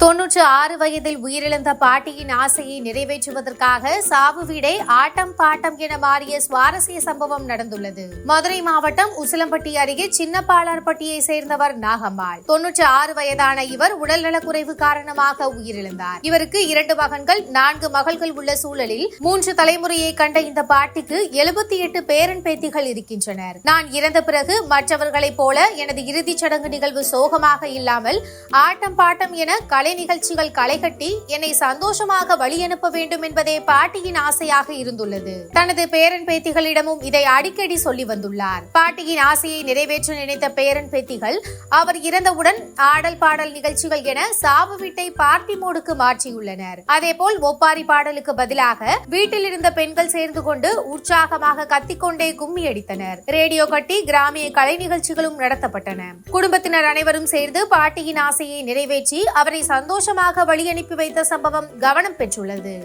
தொன்னூற்று ஆறு வயதில் உயிரிழந்த பாட்டியின் ஆசையை நிறைவேற்றுவதற்காக சாவு வீடை ஆட்டம் பாட்டம் என மாறிய சுவாரஸ்ய சம்பவம் நடந்துள்ளது. மதுரை மாவட்டம் உசிலம்பட்டி அருகே சின்னப்பாளார்பட்டியை சேர்ந்தவர் நாகம்மாள். தொன்னூற்று ஆறு வயதான இவர் உடல்நலக்குறைவு காரணமாக உயிரிழந்தார். இவருக்கு இரண்டு மகன்கள் நான்கு மகள்கள் உள்ள சூழலில் மூன்று தலைமுறையை கண்ட இந்த பாட்டிக்கு எழுபத்தி எட்டு பேரன் பேத்திகள் இருக்கின்றனர். நான் இறந்த பிறகு மற்றவர்களைப் போல எனது இறுதிச் சடங்கு நிகழ்வு சோகமாக இல்லாமல் ஆட்டம் பாட்டம் என கலை கலை நிகழ்ச்சிகள் களைகட்டி என்னை சந்தோஷமாக வழி அனுப்ப வேண்டும் என்பதே பாட்டியின் ஆசையாக இருந்துள்ளது. தனது பேரன் பேத்திகளிடமும் இதை அடிக்கடி சொல்லி வந்துள்ளார். பாட்டியின் ஆசையை நிறைவேற்ற நினைத்த பேரன் பேத்திகள் அவர் இறந்தவுடன் ஆடல் பாடல் நிகழ்ச்சிகள் என சாவு வீட்டை பார்ட்டி மோடுக்கு மாற்றியுள்ளனர். அதேபோல் ஒப்பாரி பாடலுக்கு பதிலாக வீட்டில் இருந்த பெண்கள் சேர்ந்து கொண்டு உற்சாகமாக கத்திக்கொண்டே கும்மி அடித்தனர். ரேடியோ கட்டி கிராமிய கலை நிகழ்ச்சிகளும் நடத்தப்பட்டன. குடும்பத்தினர் அனைவரும் சேர்ந்து பாட்டியின் ஆசையை நிறைவேற்றி அவரை சந்தோஷமாக வழியனுப்பி வைத்த சம்பவம் கவனம் பெற்றுள்ளது.